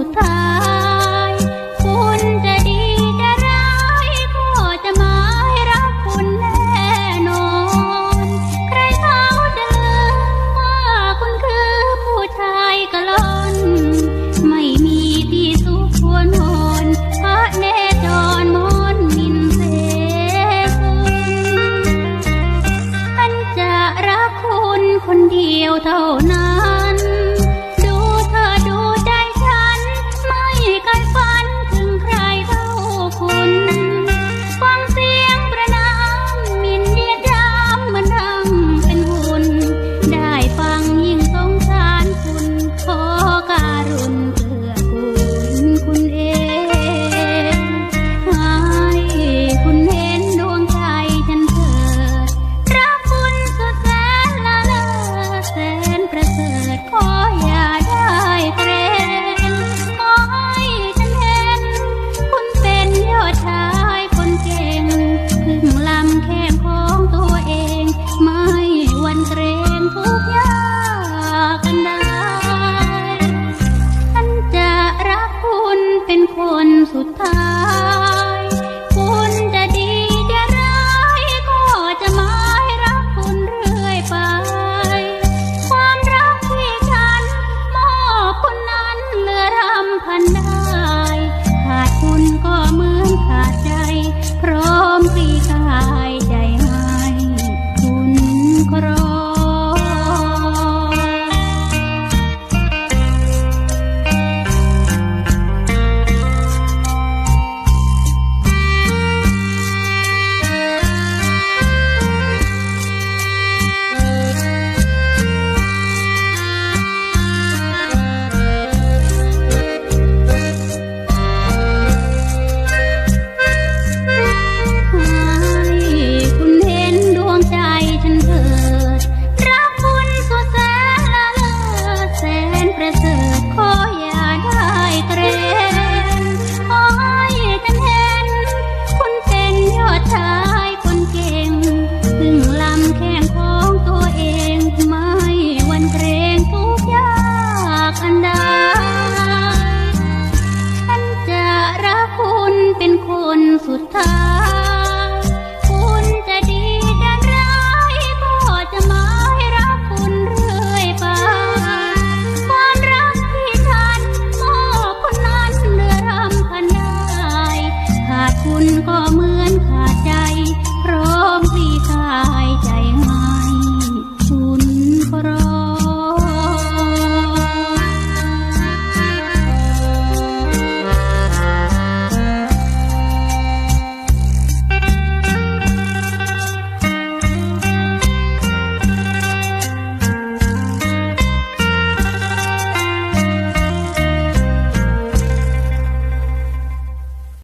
ุดท้าย คุณจะดีจะร้ายก็จะมาให้รักคุณแน่นอน ใครเขาจะลืมว่าคุณคือผู้ชายกะลอน ไม่มีที่สุขควรนอนเพราะแนจอรมอนมินเสคุณฉันจะรักคุณคนเดียวเท่านั้น็นคนสุดท้าย คุณจะดีจะร้ายก็จะหมายรักคุณเรื่อยไป ความรักที่ฉันมอบคนนั้นเมื่อรำพันได้